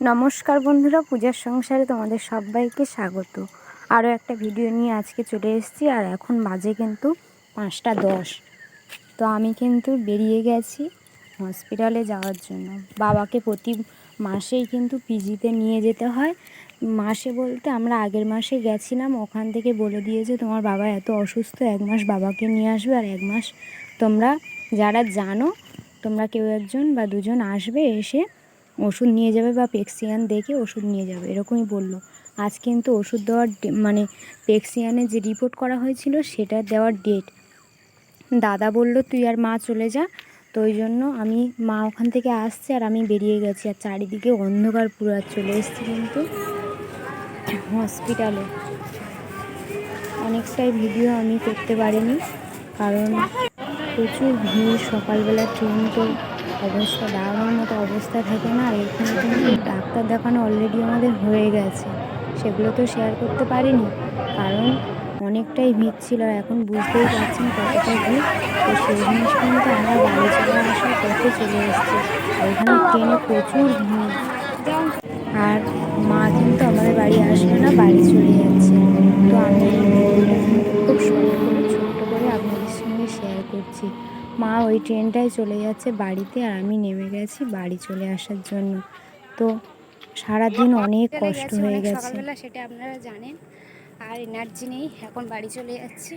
নমস্কার বন্ধুরা, পূজার সংসারে তোমাদের সবাইকে স্বাগত। আরও একটা ভিডিও নিয়ে আজকে চলে এসেছি, আর এখন বাজে কিন্তু পাঁচটা দশ। তো আমি কিন্তু বেরিয়ে গেছি হসপিটালে যাওয়ার জন্য। বাবাকে প্রতি মাসেই কিন্তু পিজিতে নিয়ে যেতে হয়। মাসে বলতে আমরা আগের মাসে গেছিলাম, ওখান থেকে বলে দিয়েছে তোমার বাবা এত অসুস্থ, এক মাস বাবাকে নিয়ে আসবে আর এক মাস তোমরা যারা জানো, তোমরা কেউ একজন বা দুজন আসবে এসে ওষুধ নিয়ে যাবে বা পেক্সিয়ান দেখে ওষুধ নিয়ে যাবে, এরকমই বলল। আজ কিন্তু ওষুধ দেওয়ার মানে পেক্সিয়ানে যে রিপোর্ট করা হয়েছিল সেটা দেওয়ার ডেট দাদা বলল, তুই আর মা চলে যা, তো ওই জন্য আমি, মা ওখান থেকে আসছে আর আমি বেরিয়ে গেছি। আর চারিদিকে অন্ধকার পুরো, আর চলে এসেছি কিন্তু হসপিটালে অনেকটাই ভিডিও আমি করতে পারিনি, কারণ প্রচুর ভিড়, সকালবেলা ট্রেন তো অবস্থা দাঁড়ানোর মতো অবস্থা থাকে না? আর এখানে কিন্তু ডাক্তার দেখানো অলরেডি আমাদের হয়ে গেছে। সেগুলো তো শেয়ার করতে পারিনি। কারণ অনেকটাই ভিড় ছিল আর এখন বুঝতেই পারছেন কতটা ভিড় তো সেই জিনিস কিন্তু আমরা বাড়ি চলে আসার পথে চলে এসেছি। এখানে ট্রেনে প্রচুর ভিড়। আর মা কিন্তু আমাদের বাড়ি আসবে না, বাড়ি চলে যাচ্ছে। তো আমি খুব শর্ট করে, ছোট্ট করে আপনাদের সঙ্গে শেয়ার করছি। মা ওই ট্রেনটায় চলে যাচ্ছে বাড়িতে আর আমি নেমে গেছি বাড়ি চলে আসার জন্য। তো সারাদিন অনেক কষ্ট হয়ে গেছে। সকালবেলা সেটা আপনারা জানেন। আর এনার্জি নেই এখন বাড়ি চলে যাচ্ছি।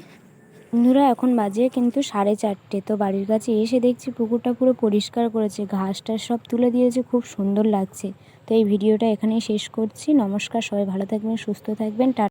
বন্ধুরা এখন বাজে কিন্তু সাড়ে চারটে। তো বাড়ির কাছে এসে দেখছি পুকুরটা পুরো পরিষ্কার করেছে ঘাস টাস সব তুলে দিয়েছে খুব সুন্দর লাগছে। তো এই ভিডিওটা এখানেই শেষ করছি। নমস্কার সবাই ভালো থাকবেন সুস্থ থাকবেন টা